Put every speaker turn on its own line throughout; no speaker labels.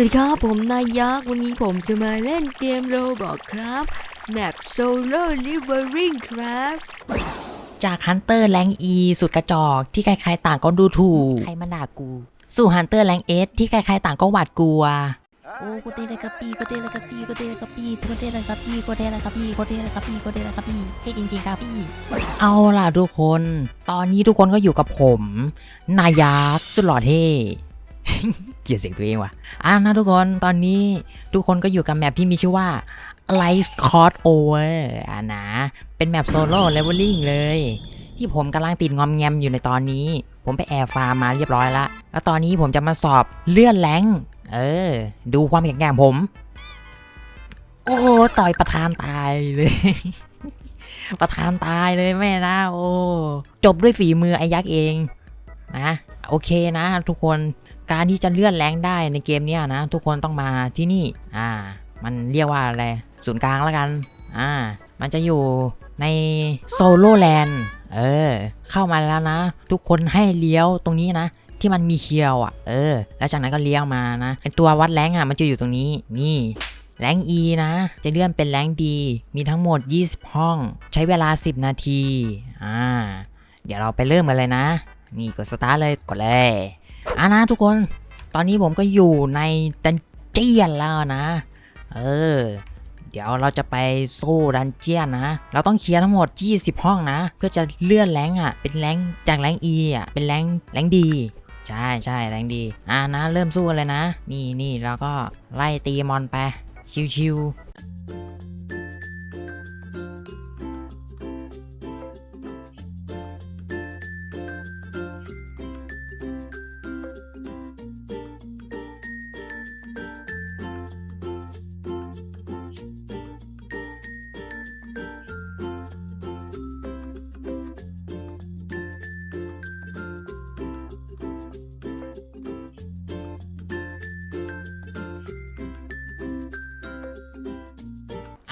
สวัสดีครับผมนายยักษ์วันนี้ผมจะมาเล่นเกมโรบอกครับแมปโซโล่ลิเวอริงครับ
จากฮันเตอร์แรงอีสุดกระจอกที่ใครๆต่างก็ดูถูก ใครมาด่ากู สู่ฮันเตอร์แรงเอสที่ใครๆต่างก็หวาดกลัว โอ้กูเตะเลยกับปีกูเตะเลยกับปีกูเตะเลยกับปีกูเตะเลยกับปีกูเตะเลยกับปีกูเตะเลยกับปีกูเตะเลยกับปีเฮ้ยจริงๆครับพี่ เอาล่ะทุกคน ตอนนี้ทุกคนก็อยู่กับผม นายยักษ์สุดหล่อเท่เกลียดเสียงตัวเองว่ะอะนะทุกคนตอนนี้ทุกคนก็อยู่กับแมปที่มีชื่อว่า Light Cost Over อะนะ เป็นแมปโซโล่เลเวลลิ่งเลย ที่ผมกำลังติดงอมแงมอยู่ในตอนนี้ ผมไปแอร์ฟาร์มมาเรียบร้อยละแล้วตอนนี้ผมจะมาสอบเลื่อนแรงเออ ดูความแข็งแกร่งผม โอ้ต่อยประธานตายเลย ประธานตายเลยแม่นะ โอ้ จบด้วยฝีมือไอ้ยักษ์เองนะโอเคนะ ทุกคน การที่จะเลื่อนแรงได้ในเกมเนี้ยนะ ทุกคนต้องมาที่นี่ อ่า มันเรียกว่าอะไร ศูนย์กลางแล้วกัน อ่า มันจะอยู่ในโซโลแลนด์ เออ เข้ามาแล้วนะ ทุกคนให้เลี้ยวตรงนี้นะ ที่มันมีเคียวอะ เออ แล้วจากนั้นก็เลี้ยวมานะไอตัววัดแรงอะ มันจะอยู่ตรงนี้ นี่แรง E นะ จะเลื่อนเป็นแรงดี มีทั้งหมด 20 ห้อง ใช้เวลา 10 นาที อ่า เดี๋ยวเราไปเริ่มกันเลยนะ นี่กดสตาร์ทเลย กดเลย อานะทุกคน ตอนนี้ผมก็อยู่ในดันเจียนแล้วนะ เออ เดี๋ยวเราจะไปสู้ดันเจียนนะ เราต้องเคลียร์ทั้งหมด 20 ห้องนะ เพื่อจะเลื่อนแรงอะ เป็นแรงจากแรง E อะ เป็นแรงแรงดี ใช่ใช่แรงดี อ่านะ เริ่มสู้กันเลยนะ นี่นี่แล้วก็ไล่ตีมอนไป ชิวๆ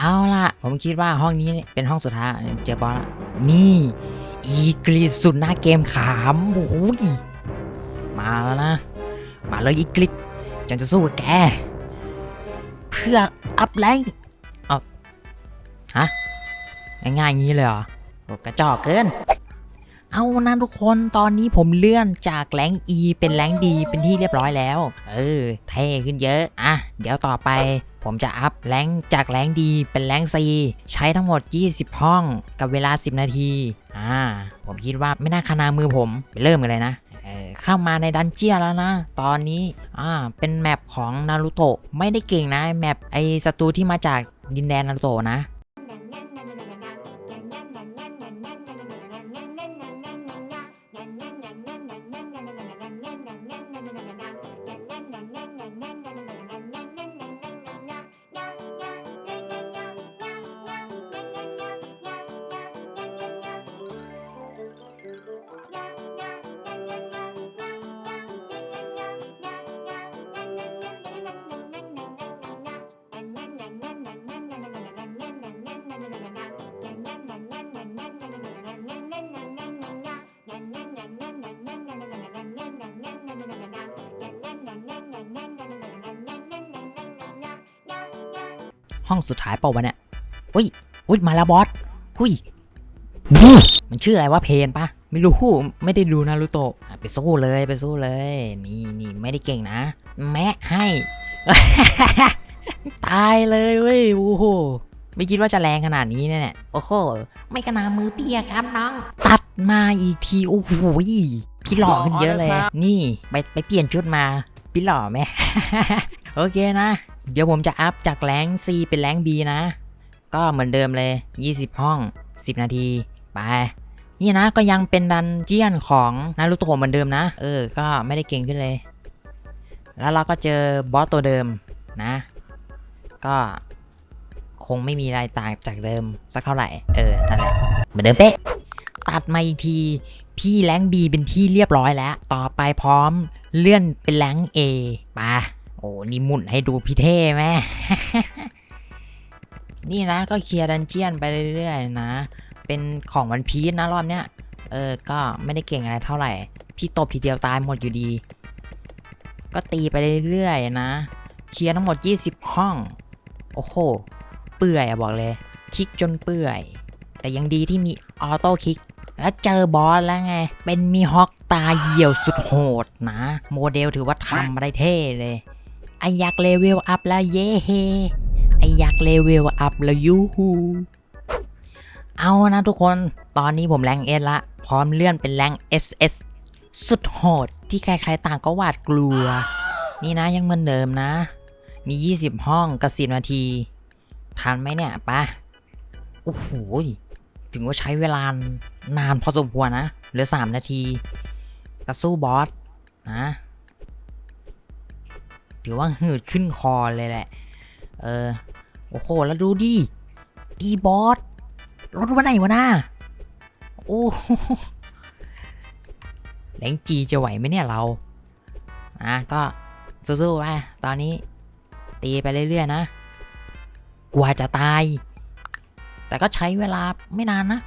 เอาล่ะผมคิดว่าห้องนี้เป็นห้องสุดท้ายเจอบอสละนี่ อีกริสสุดหน้าเกมขามโอ้โหยมาแล้วนะ มาเลยอีกริสฉันจะสู้กับแก เพื่ออัพแรงเอาฮะง่ายๆอย่างนี้เลยเหรอโกระจอกเกิน เอานะทุกคนตอนนี้ผมเลื่อนจากแรง E เป็นแรงดีเป็นที่เรียบร้อยแล้ว เออ เท่ขึ้นเยอะ อะ เดี๋ยวต่อไป ผมจะอัพแรงจากแรงดีเป็นแรง C ใช้ทั้งหมด 20 ห้องกับเวลา 10 นาที อ่า ผมคิดว่าไม่น่าคานามือผมไปเริ่มกันเลยนะเเข้ามาในดันเจียนแล้วนะ ตอนนี้ อ่า เป็นแมปของนารูโตะไม่ได้เก่งนะ แมปไอศัตรูที่มาจากดินแดนนารูโตะนะ ห้องสุดท้ายเปล่าวะเนี่ยอุ้ยอุ้ยมาแล้วบอสอุ้ยนี่มันชื่ออะไรวะเพนปะไม่รู้ไม่ได้ดูนารูโตะอะไปสู้เลยไปสู้เลย นี่นี่ไม่ได้เก่งนะ แมะให้ ตายเลยเว้ยโอ้โหไม่คิดว่าจะแรงขนาดนี้แน่ๆโอ้โหไม่กระนามือเปียกครับน้อง ตัดมาอีกทีโอ้โหยพี่หล่อขึ้นเยอะเลย นี่ไปไปเปลี่ยนชุดมา พี่หล่อไหมโอเคนะ เดี๋ยวผมจะอัพจากแรง C เป็นแรง B นะ ก็เหมือนเดิมเลย 20 ห้อง 10 นาที ไป นี่นะก็ยังเป็นดันเจียนของนารูโตะเหมือนเดิมนะ เออ ก็ไม่ได้เก่งขึ้นเลย แล้วเราก็เจอบอสตัวเดิมนะ ก็คงไม่มีอะไรต่างจากเดิมสักเท่าไหร่ เออ นั่นแหละ เหมือนเดิมเป๊ะ ตัดมาอีกที พี่แรง B เป็นที่เรียบร้อยแล้ว ต่อไปพร้อมเลื่อนเป็นแรง A ไป โอ้นี่หมุนให้ดูพี่เท่ไหมนี่นะก็เคลียร์ดันเจียนไปเรื่อยๆนะ เป็นของวันพีชนะรอบเนี้ย เออ ก็ไม่ได้เก่งอะไรเท่าไหร่ พี่ตบทีเดียวตายหมดอยู่ดี ก็ตีไปเรื่อยๆนะ เคลียร์ทั้งหมด 20 ห้อง โอ้โห เปื่อยอะบอกเลย คลิกจนเปื่อย แต่ยังดีที่มีออโต้คลิก แล้วเจอบอสแล้วไง เป็นมีฮอกตาเหี่ยวสุดโหดนะ โมเดลถือว่าทำมาได้เท่เลย ออยากเลเวลอัพแล้วเย่เฮไออยากเลเวลอัพแล้วยูฮูเอานะทุกคน ตอนนี้ผมแรงเอสละ พร้อมเลื่อนเป็นแรง SS สุดโหดที่ใครๆต่างก็หวาดกลัว นี่นะยังเหมือนเดิมนะ มี 20 ห้องกับ10นาที ทันไหมเนี่ยปะโอ้โหถึงว่าใช้เวลานานพอสมควรนะ เหลือ 3 นาทีกระสู้บอสนะ ถือว่าหืดขึ้นคอเลยแหละ เออ โอ้โห แล้วดูดิดีบอสรถวันไหนวะน่าโอ้โหแหลงจีจะไหวไหมเนี่ยเรา อะ ก็สู้ๆไปตอนนี้ ตีไปเรื่อยๆนะ กว่าจะตาย แต่ก็ใช้เวลาไม่นานนะ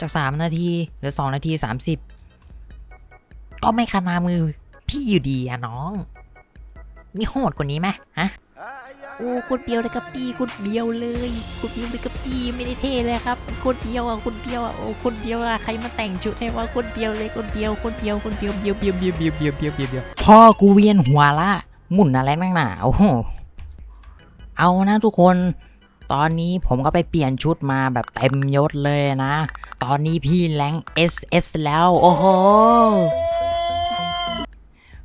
จาก 3 นาทีหรือ 2 นาที 30 ก็ไม่ขนามือพี่อยู่ดีอะน้อง มีโหดกว่านี้ไหมฮะโอ้คนเดียวเลยครับพี่คนเดียวเลยคนเดียวเลยครับพี่ไม่ได้เท่เลยครับคนเดียวอะคนเดียวอะโอ้คนเดียวอะใครมาแต่งชุดให้ว่าคนเดียวเลยคนเดียวคนเดียวคนเดียวเดียวเดียวเดียวเดียวเดียวเดียวเดียวเดียวพ่อกูเวียนหัวละหมุนอะไรนั่งหนาโอ้โหเอานะทุกคน ตอนนี้ผมก็ไปเปลี่ยนชุดมาแบบเต็มยศเลยนะ ตอนนี้พี่แรง SS แล้ว โอ้โห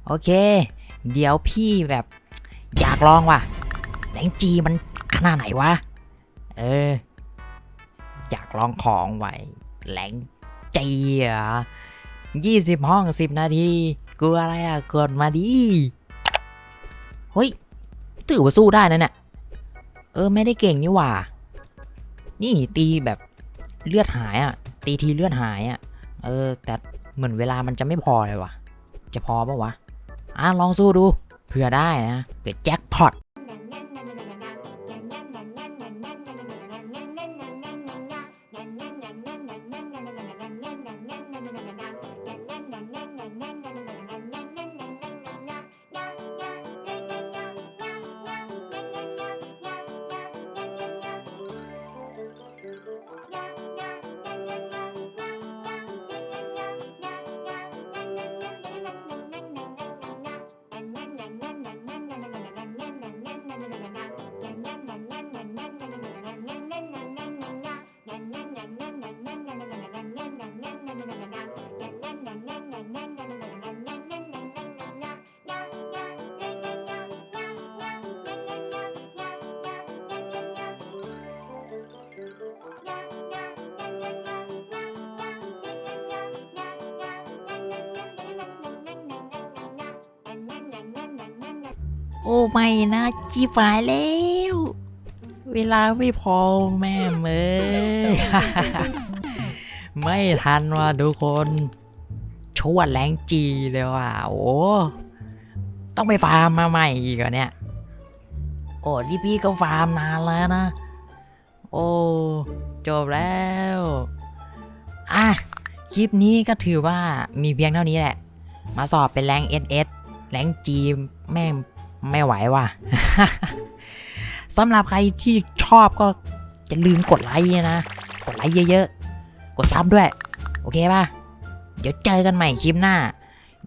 โอเค เดี๋ยวพี่แบบอยากลองว่ะแรงจีมันขนาดไหนวะ เออ อยากลองของไว้แรงจีอะยี่สิบห้องสิบนาทีกลัวอะไรอะกดมาดิเฮ้ยถือว่าสู้ได้นะเนี่ยเออไม่ได้เก่งนี่หว่า นี่ตีแบบเลือดหายอะ ตีทีเลือดหายอะ เออ แต่เหมือนเวลามันจะไม่พอเลยว่ะ จะพอปะวะ อะลองสู้ดูเผื่อได้นะเผื่อแจ็คพอต โอ้ไม่นะจีบหายแล้ว เวลาไม่พอแม่เมยไม่ทันว่ะทุกคนชวแรงจีเลยว่ะโอ้ต้องไปฟาร์มมาใหม่อีกเหรอเนี่ย โอ้ที่พี่ก็ฟาร์มนานแล้วนะ โอ้จบแล้วอะคลิปนี้ก็ถือว่ามีเพียงเท่านี้แหละ มาสอบเป็นแรง SS แรงจีแม่ง ไม่ไหวว่ะสำหรับใครที่ชอบก็จะลืมกดไลค์นะ กดไลค์เยอะๆ กดซับด้วย โอเคป่ะ เดี๋ยวเจอกันใหม่คลิปหน้า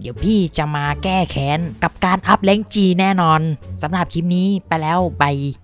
เดี๋ยวพี่จะมาแก้แค้นกับการอัพเลงจีแน่นอนสำหรับคลิปนี้ไปแล้วบาย